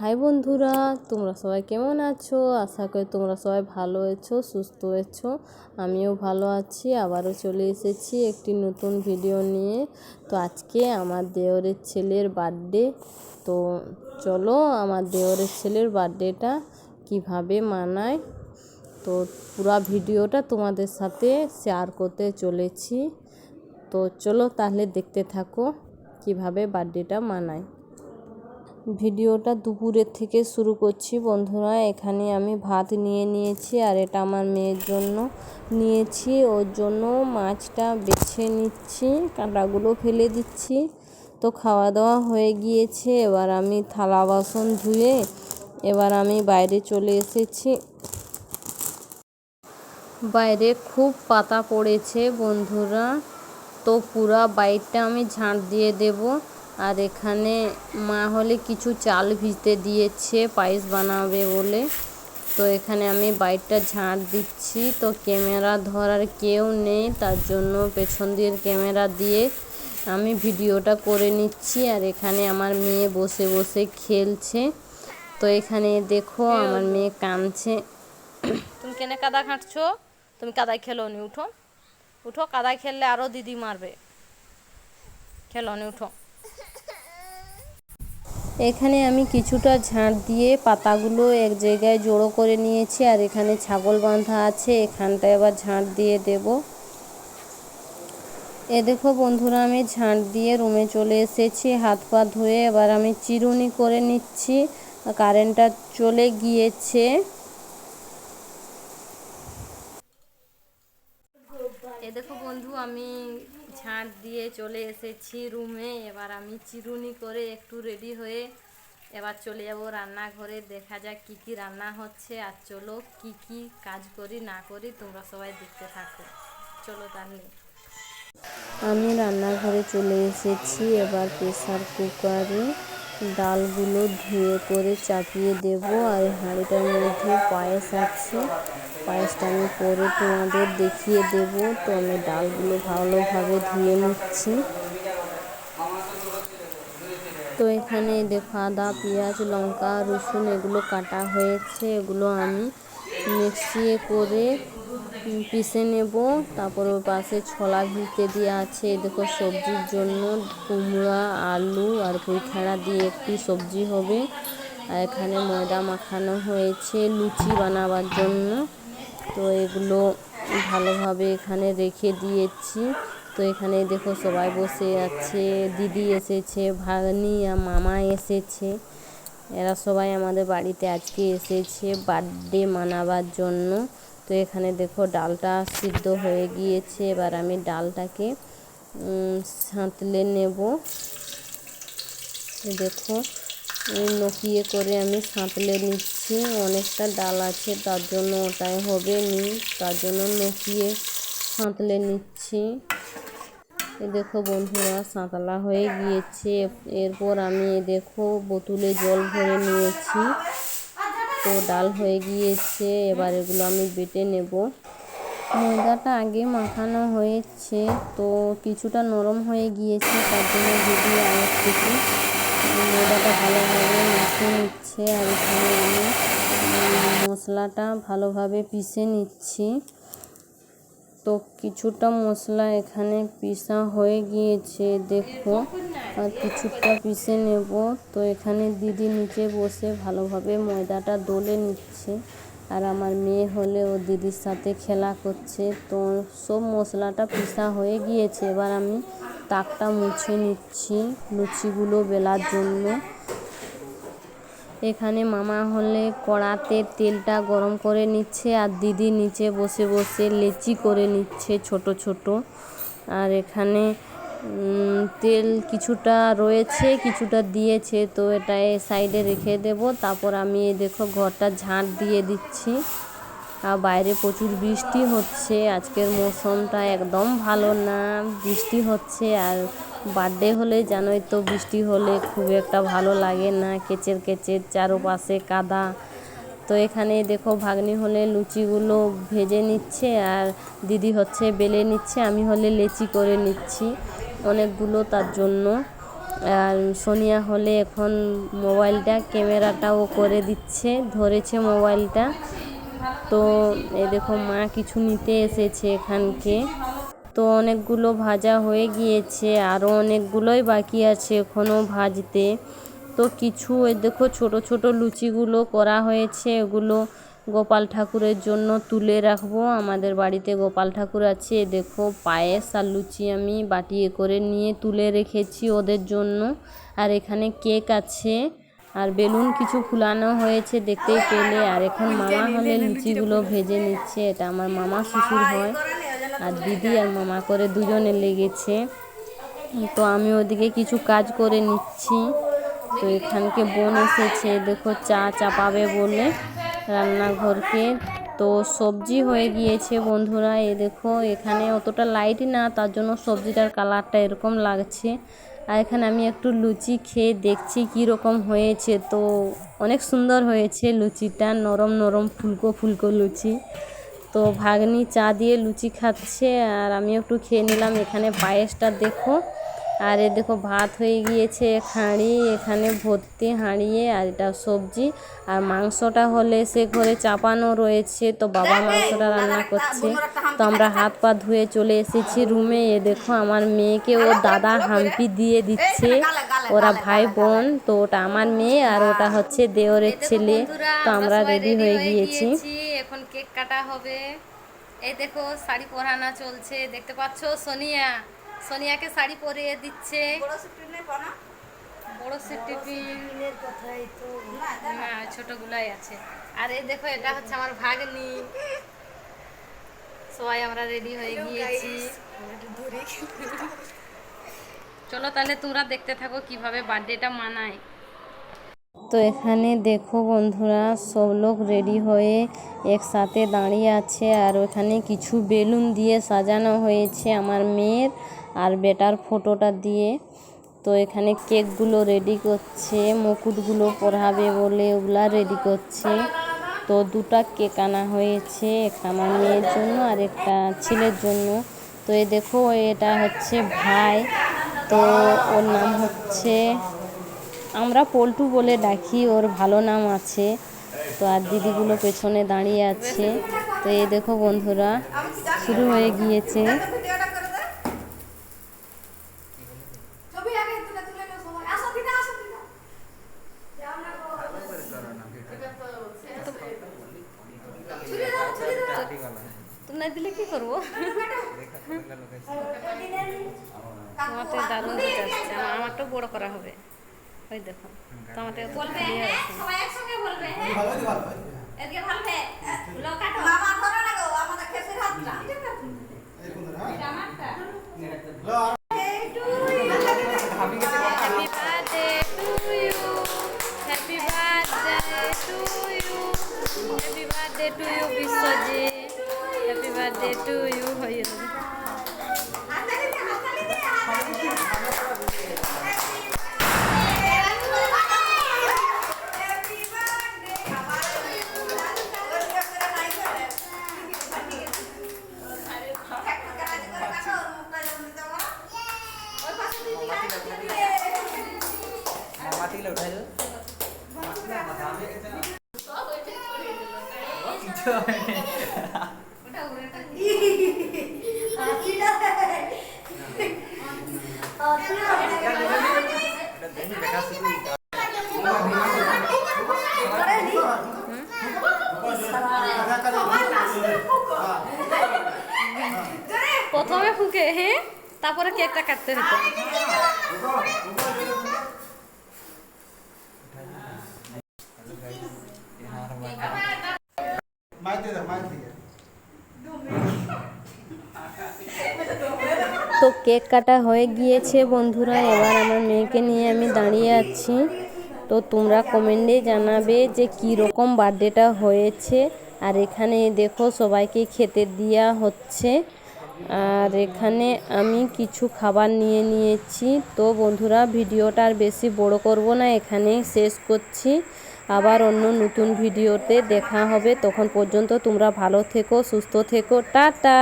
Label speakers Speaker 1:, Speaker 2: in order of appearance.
Speaker 1: High বন্ধুরা, তোমরা সবাই কেমন আছো? আশা করি তোমরা সবাই ভালো আছো, সুস্থ আছো। আমিও ভালো আছি, আবারও চলে এসেছি একটি নতুন ভিডিও নিয়ে। তো আজকে আমার দেওরের ছেলের বার্থডে তো চলো আমার দেওরের ছেলের বার্থডেটা কীভাবে মানায়? তো পুরো ভিডিওটা তোমাদের সাথে শেয়ার করতে চলেছি। তো চলো তাহলে দেখতে থাকো কীভাবে বার্থডেটা মানায়। ভিডিওটা দুপুরের থেকে শুরু করছি। বন্ধুরা, এখানে আমি ভাত নিয়ে নিয়েছি আর এটা আমার মেয়ের জন্য নিয়েছি। ওর জন্য মাছটা বেছে নিচ্ছি, কাঁটাগুলো ফেলে দিচ্ছি। তো খাওয়া দাওয়া হয়ে গিয়েছে, এবার আমি থালা বাসন ধুয়ে এবার আমি বাইরে চলে এসেছি। বাইরে খুব পাতা পড়েছে বন্ধুরা, তো পুরা বাইরটা আমি ঝাঁট দিয়ে দেবো। আর এখানে মা হলে কিছু চাল ভিজতে দিয়েছে, পায়েস বানাবে বলে। তো এখানে আমি বাইকটা ঝাঁট দিচ্ছি। তো ক্যামেরা ধরার কেউ নেই, তার জন্য পেছন দিয়ে ক্যামেরা দিয়ে আমি ভিডিওটা করে নিচ্ছি। আর এখানে আমার মেয়ে বসে বসে খেলছে। তো এখানে দেখো, আমার মেয়ে কাঁদছে।
Speaker 2: তুমি কেনে কাদা ঘাঁটছো? তুমি কাদায় খেলো নি উঠো। উঠো, কাদায় খেললে আরও দিদি মারবে। খেলো নি উঠো।
Speaker 1: এখানে আমি কিছুটা ঝাঁট দিয়ে পাতাগুলো এক জায়গায় জড়ো করে নিয়েছি, আর এখানে ছাগল বাঁধা আছে, এখানটায় আবার ঝাঁট দিয়ে দেব। এ দেখো বন্ধুরা, আমি ঝাঁট দিয়ে রুমে চলে এসেছি, হাত পা ধুয়ে এবার আমি চিরুনি করে নিচ্ছি। কারেন্টটা চলে গিয়েছে। এ দেখো বন্ধু, আমি ঝাঁট দিয়ে চলে এসেছি রুমে। এবার আমি চিরুনি করে একটু রেডি হয়ে এবার চলে যাব রান্নাঘরে। দেখা যাক কি কি রান্না হচ্ছে। আর চলো কি কি কাজ করি, না করি, তোমরা সবাই দেখতে থাকো। চলো তাহলে। আমি রান্নাঘরে চলে এসেছি। এবার প্রেসার কুকারে ডালগুলো ধুয়ে করে চাপিয়ে দেব। আর হাঁড়িটার মধ্যে পায়েস আছে। পায়েসটা আমি পরে তোমাদের দেখিয়ে দেব। তো আমি ডালগুলো ভালোভাবে ধুয়ে নিচ্ছি। তো এখানে দেখো আদা, পেঁয়াজ, লঙ্কা, রসুন, এগুলো কাটা হয়েছে। এগুলো আমি মিক্সিয়ে করে পিষে নেব। তারপর ওর পাশে ছোলা ভিজতে দিয়ে আছে। দেখো সবজির জন্য কুমড়া, আলু আর পুঁইখাড়া দিয়ে একটি সবজি হবে। আর এখানে ময়দা মাখানো হয়েছে। লুচি বানাবার জন্য। তো এগুলো ভালোভাবে এখানে রেখে দিয়েছি। তো এখানে দেখো সবাই বসে আছে, দিদি এসেছে, ভাগ্নি আর মামা এসেছে। এরা সবাই আমাদের বাড়িতে আজকে এসেছে বার্থডে মানাবার জন্য। তো এখানে দেখো ডালটা সিদ্ধ হয়ে গিয়েছে, এবার আমি ডালটাকে সাঁতলে নেব। দেখো নকিয়ে করে আমি সাঁতলে নিচ্ছি। অনেকটা ডাল আছে, তার জন্য ওটাই হবে নি তার জন্য নকিয়ে সাঁতলে নিচ্ছি। এ দেখো বন্ধুরা, সাঁতলা হয়ে গিয়েছে। এরপর আমি দেখো বোতলে জল ভরে নিয়েছি। তো ডাল হয়ে গিয়েছে, এবার এগুলো আমি বেটে নেব। ময়দাটা আগে মাখানো হয়েছে, তো কিছুটা নরম হয়ে গিয়েছে, তার জন্য যদি আগে থেকে ময়দাটা ভালোভাবে মাখিয়ে নিচ্ছে আর এখানে আমি মশলাটা ভালোভাবে পিষে নিচ্ছি। তো কিছুটা মশলা এখানে পিসা হয়ে গিয়েছে, দেখো। আর কিছুটা পিষে নেব। তো এখানে দিদি নিচে বসে ভালোভাবে ময়দাটা দলে নিচ্ছে। আর আমার মেয়ে হলে ও দিদির সাথে খেলা করছে। তো সব মশলাটা পিসা হয়ে গিয়েছে। এবার আমি তাকটা মুছে নিচ্ছি লুচিগুলো বেলার জন্য। এখানে মামা হলে কড়াতে তেলটা গরম করে নিচ্ছে আর দিদি নিচে বসে বসে লেচি করে নিচ্ছে ছোট ছোট। আর এখানে তেল কিছুটা রয়েছে, কিছুটা দিয়েছে, তো এটা সাইডে রেখে দেব। তারপর আমি দেখো ঘরটা ঝাঁট দিয়ে দিচ্ছি। বাইরে প্রচুর বৃষ্টি হচ্ছে। আজকের মৌসুমটা একদম ভালো না। বৃষ্টি হচ্ছে আর বার্থডে হলে জানোই তো বৃষ্টি হলে খুব একটা ভালো লাগে না। কেচের কেচের চারোপাশে কাদা। তো এখানে দেখো ভাগ্নি হলে লুচিগুলো ভেজে নিচ্ছে আর দিদি হচ্ছে বেলে নিচ্ছে, আমি হলে লেচি করে নিচ্ছি অনেকগুলো তার জন্য। আর সোনিয়া হলে এখন মোবাইলটা, ক্যামেরাটাও করে দিচ্ছে, ধরেছে মোবাইলটা। তো এই দেখো মা কিছু নিতে এসেছে এখানকে। তো অনেকগুলো ভাজা হয়ে গিয়েছে আরও অনেকগুলোই বাকি আছে এখনও ভাজতে। তো কিছু এই দেখো ছোট ছোট লুচিগুলো করা হয়েছে, এগুলো গোপাল ঠাকুরের জন্য তুলে রাখব। আমাদের বাড়িতে গোপাল ঠাকুর আছে দেখো পায়েস আর লুচি আমি বাটিয়ে করে নিয়ে তুলে রেখেছি ওদের জন্য। আর এখানে কেক আছে। আর বেলুন কিছু ফুলানো হয়েছে দেখতেই পেলে। আর এখন মামা হলে লুচিগুলো ভেজে নিচ্ছে। এটা আমার মামা শ্বশুর হয়। আর দিদি আর মামা করে দুজনে লেগেছে। তো আমি ওদিকে কিছু কাজ করে নিচ্ছি। তো এখানকে বোন এসেছে। দেখো চা চাপাবে বলে রান্নাঘরকে। তো সবজি হয়ে গিয়েছে বন্ধুরা। এ দেখো, এখানে অতটা লাইট না, তার জন্য সবজিটার কালারটা এরকম লাগছে। আর এখানে আমি একটু লুচি খেয়ে দেখছি কী রকম হয়েছে। তো অনেক সুন্দর হয়েছে লুচিটা, নরম নরম ফুলকো ফুলকো লুচি। তো ভাগ্নি চা দিয়ে লুচি খাচ্ছে আর আমি একটু খেয়ে নিলাম। এখানে পায়েসটা দেখো আর এ দেখো ভাত হয়ে গিয়েছে, হাঁড়ি, এখানে ভর্তি হাঁড়িয়ে আর এটা সবজি। আর মাংসটা হলে সে ঘরে চাপানো রয়েছে, তো বাবা মাংসটা রান্না করছে। তো আমরা হাত পা ধুয়ে চলে এসেছি রুমে। এ দেখো আমার মেয়েকে ও দাদা হাম্পি দিয়ে দিচ্ছে। ওরা ভাই বোন, তো ওটা আমার মেয়ে আর ওটা হচ্ছে দেওরের ছেলে। তো আমরা রেডি হয়ে গিয়েছি।
Speaker 2: এখন কেক কাটা হবে। এই দেখো শাড়ি পরানো চলছে, দেখতে পাচ্ছ সোনিয়া? সোনিয়াকে শাড়ি পরিয়ে দিচ্ছে। বড় হ্যাঁ ছোটগুলাই আছে। আর এই দেখো এটা হচ্ছে আমার ভাগ্নি। সবাই আমরা রেডি হয়ে গিয়েছি। চলো তাহলে তোমরা দেখতে থাকো কীভাবে বার্থডেটা মানায়।
Speaker 1: তো এখানে দেখো বন্ধুরা সব লোক রেডি হয়ে একসাথে দাঁড়িয়ে আছে। আর ওখানে কিছু বেলুন দিয়ে সাজানো হয়েছে আমার মেয়ের। আর বেটার ফটোটা দিয়ে। তো এখানে কেকগুলো রেডি করছে, মুকুটগুলো পরাবে বলে ওগুলা রেডি করছে। তো দুটা কেক আনা হয়েছে একটা আমার মেয়ের জন্য আর একটা ছেলের জন্য। তো এ দেখো, এটা হচ্ছে ভাই। তো ওর নাম হচ্ছে, আমরা পল্টু বলে ডাকি, ওর ভালো নাম আছে। তো আর দিদিগুলো পেছনে দাঁড়িয়ে আছে। তো এই দেখো বন্ধুরা, শুরু হয়ে গিয়েছে
Speaker 3: ছবি আগে তুলে তুলে নাও সবাই আসো দিদা আসো দিদা ছুরি দাও ছুরি দাও
Speaker 2: তুমি না দিলে কি করব। আমার তো দারুণ আসছে আমার আমারটা বড় করা হবে। ওই দেখো। তো আমারটা
Speaker 3: দে হ্যাপি বার্থডে আমার
Speaker 4: মাটিগুলো উঠাই দেবো দেখা শুধু
Speaker 2: প্রথমে ফুকে হ্যাঁ তারপরে কেকটা কাটতে হতো
Speaker 1: তো কেক কাটা হয়ে গিয়েছে বন্ধুরা, এবার আমার মেয়েকে নিয়ে আমি দাঁড়িয়ে আছি। তো তোমরা কমেন্টে জানাবে যে কী রকম বার্থডেটা হয়েছে। আর এখানে দেখো সবাইকে খেতে দেওয়া হচ্ছে। আর এখানে আমি কিছু খাবার নিয়ে নিয়েছি। তো বন্ধুরা, ভিডিওটা আর বেশি বড় করব না, এখানেই শেষ করছি। আবার অন্য নতুন ভিডিওতে দেখা হবে। তখন পর্যন্ত তোমরা ভালো থেকো, সুস্থ থেকো। টাটা!